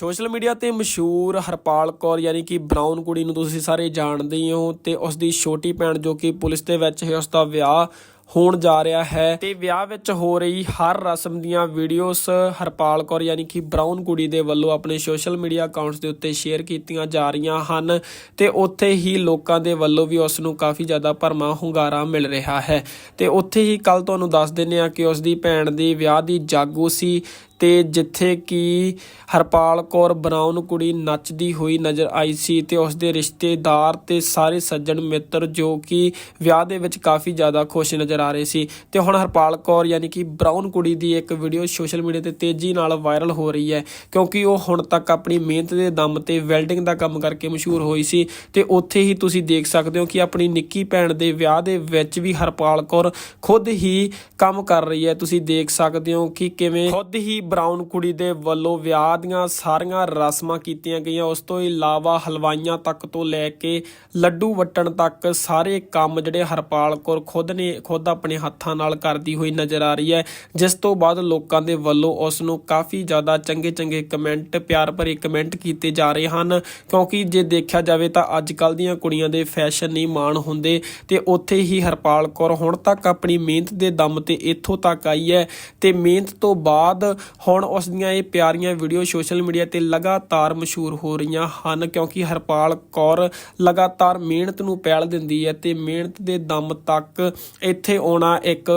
Social media ਤੇ ਮਸ਼ਹੂਰ ਹਰਪਾਲ ਕੌਰ, ਯਾਨੀ ਕਿ ਬ੍ਰਾਊਨ ਕੁੜੀ ਨੂੰ ਤੁਸੀਂ ਸਾਰੇ ਜਾਣਦੇ ਹੀ ਹੋ ਤੇ ਉਸ ਦੀ ਛੋਟੀ ਭੈਣ ਜੋ ਕਿ ਪੁਲਿਸ ਦੇ ਵਿੱਚ ਹੈ ਉਸ ਦਾ ਵਿਆਹ ਹੋਣ ਜਾ ਰਿਹਾ ਹੈ ਤੇ ਵਿਆਹ ਵਿੱਚ ਹੋ ਰਹੀ ਹਰ ਰਸਮ ਦੀਆਂ ਵੀਡੀਓਜ਼ ਹਰਪਾਲ ਕੌਰ, ਯਾਨੀ ਕਿ ਬ੍ਰਾਊਨ ਕੁੜੀ ਦੇ ਵੱਲੋਂ ਆਪਣੇ ਸੋਸ਼ਲ ਮੀਡੀਆ ਅਕਾਊਂਟਸ ਦੇ ਉੱਤੇ ਸ਼ੇਅਰ ਕੀਤੀਆਂ ਜਾ ਰਹੀਆਂ ਹਨ ਤੇ ਉੱਥੇ ਹੀ ਲੋਕਾਂ ਦੇ ਵੱਲੋਂ ਵੀ ਉਸ ਨੂੰ ਕਾਫੀ ਜ਼ਿਆਦਾ ਭਰਮਾ ਹੁੰਗਾਰਾ ਮਿਲ ਰਿਹਾ ਹੈ। ਤੇ ਉੱਥੇ ਹੀ ਕੱਲ ਤੁਹਾਨੂੰ ਦੱਸ ਦਿੰਨੇ ਆ ਕਿ ਉਸ ਦੀ ਭੈਣ ਦੀ ਵਿਆਹ ਦੀ ਜਾਗੋ ਸੀ ਤੇ ਜਿੱਥੇ ਕਿ ਹਰਪਾਲ ਕੌਰ ਬਰਾਊਨ ਕੁੜੀ ਨੱਚਦੀ ਹੋਈ ਨਜ਼ਰ ਆਈ ਸੀ ਤੇ ਉਸ ਦੇ ਰਿਸ਼ਤੇਦਾਰ ਤੇ ਸਾਰੇ ਸੱਜਣ ਮਿੱਤਰ ਜੋ ਕਿ ਵਿਆਹ ਦੇ ਵਿੱਚ ਕਾਫੀ ਜ਼ਿਆਦਾ ਖੁਸ਼ ਨਜ਼ਰ ਆ ਰਹੇ ਸੀ। ਤੇ ਹੁਣ ਹਰਪਾਲ ਕੌਰ ਯਾਨੀ ਕਿ ਬਰਾਊਨ ਕੁੜੀ ਦੀ ਇੱਕ ਵੀਡੀਓ ਸੋਸ਼ਲ ਮੀਡੀਆ ਤੇ ਤੇਜ਼ੀ ਨਾਲ ਵਾਇਰਲ ਹੋ ਰਹੀ ਹੈ ਕਿਉਂਕਿ ਉਹ ਹੁਣ ਤੱਕ ਆਪਣੀ ਮਿਹਨਤ ਦੇ ਦਮ ਤੇ ਵੈਲਡਿੰਗ ਦਾ ਕੰਮ ਕਰਕੇ ਮਸ਼ਹੂਰ ਹੋਈ ਸੀ ਤੇ ਉੱਥੇ ਹੀ ਤੁਸੀਂ ਦੇਖ ਸਕਦੇ ਹੋ ਕਿ ਆਪਣੀ ਨਿੱਕੀ ਭੈਣ ਦੇ ਵਿਆਹ ਦੇ ਵਿੱਚ ਵੀ ਹਰਪਾਲ ਕੌਰ ਖੁਦ ਹੀ ਕੰਮ ਕਰ ਰਹੀ ਹੈ। ਤੁਸੀਂ ਦੇਖ ਸਕਦੇ ਹੋ ਕਿ ਕਿਵੇਂ ਖੁਦ ਹੀ ਬਰਾਊਨ ਕੁੜੀ ਦੇ ਵੱਲੋਂ ਵਿਆਹ ਦੀਆਂ ਸਾਰੀਆਂ ਰਸਮਾਂ ਕੀਤੀਆਂ ਗਈਆਂ। ਉਸ ਤੋਂ ਇਲਾਵਾ ਹਲਵਾਈਆਂ ਤੱਕ ਤੋਂ ਲੈ ਕੇ ਲੱਡੂ ਵਟਣ ਤੱਕ ਸਾਰੇ ਕੰਮ ਜਿਹੜੇ ਹਰਪਾਲ ਕੌਰ ਖੁਦ ਨੇ, ਖੁਦ ਆਪਣੇ ਹੱਥਾਂ ਨਾਲ ਕਰਦੀ ਹੋਈ ਨਜ਼ਰ ਆ ਰਹੀ ਹੈ। ਜਿਸ ਤੋਂ ਬਾਅਦ ਲੋਕਾਂ ਦੇ ਵੱਲੋਂ ਉਸ ਨੂੰ ਕਾਫੀ ਜ਼ਿਆਦਾ ਚੰਗੇ ਚੰਗੇ ਕਮੈਂਟ ਪਿਆਰ ਭਰੇ ਕਮੈਂਟ ਕੀਤੇ ਜਾ ਰਹੇ ਹਨ। ਕਿਉਂਕਿ ਜੇ ਦੇਖਿਆ ਜਾਵੇ ਤਾਂ ਅੱਜ ਕੱਲ ਦੀਆਂ ਕੁੜੀਆਂ ਦੇ ਫੈਸ਼ਨ ਨਹੀਂ ਮਾਣ ਹੁੰਦੇ ਤੇ ਉੱਥੇ ਹੀ ਹਰਪਾਲ ਕੌਰ ਹੁਣ ਤੱਕ ਆਪਣੀ ਮਿਹਨਤ ਦੇ ਦਮ ਤੇ ਇੱਥੋਂ ਤੱਕ ਆਈ ਹੈ ਤੇ ਮਿਹਨਤ ਤੋਂ ਬਾਅਦ ਹੁਣ ਉਸ ਦੀਆਂ ਇਹ ਪਿਆਰੀਆਂ ਵੀਡੀਓ ਸੋਸ਼ਲ ਮੀਡੀਆ ਤੇ ਲਗਾਤਾਰ ਮਸ਼ਹੂਰ ਹੋ ਰਹੀਆਂ ਹਨ ਕਿਉਂਕਿ ਹਰਪਾਲ ਕੌਰ ਲਗਾਤਾਰ ਮਿਹਨਤ ਨੂੰ ਪਹਿਲ ਦਿੰਦੀ ਹੈ ਤੇ ਮਿਹਨਤ ਦੇ ਦਮ ਤੱਕ ਇੱਥੇ ਆਉਣਾ ਇੱਕ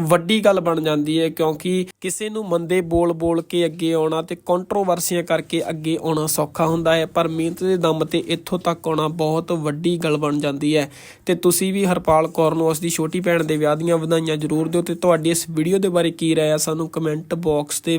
ਵੱਡੀ ਗੱਲ ਬਣ ਜਾਂਦੀ ਹੈ ਕਿਉਂਕਿ ਕਿਸੇ ਨੂੰ ਮੰਦੇ ਬੋਲ ਬੋਲ ਕੇ ਅੱਗੇ ਆਉਣਾ ਤੇ ਕੰਟਰੋਵਰਸੀਆਂ ਕਰਕੇ ਅੱਗੇ ਆਉਣਾ ਸੌਖਾ ਹੁੰਦਾ ਹੈ, ਪਰ ਮਿਹਨਤ ਦੇ ਦਮ ਤੇ ਇੱਥੋਂ ਤੱਕ ਆਉਣਾ ਬਹੁਤ ਵੱਡੀ ਗੱਲ ਬਣ ਜਾਂਦੀ ਹੈ। ਤੇ ਤੁਸੀਂ ਵੀ ਹਰਪਾਲ ਕੌਰ ਨੂੰ ਉਸ ਦੀ ਛੋਟੀ ਭੈਣ ਦੇ ਵਿਆਹ ਦੀਆਂ ਵਧਾਈਆਂ ਜ਼ਰੂਰ ਦਿਓ ਤੇ ਤੁਹਾਡੀ ਇਸ ਵੀਡੀਓ ਦੇ ਬਾਰੇ ਕੀ ਰਾਏ ਆ ਸਾਨੂੰ ਕਮੈਂਟ ਬਾਕਸ ਦੇ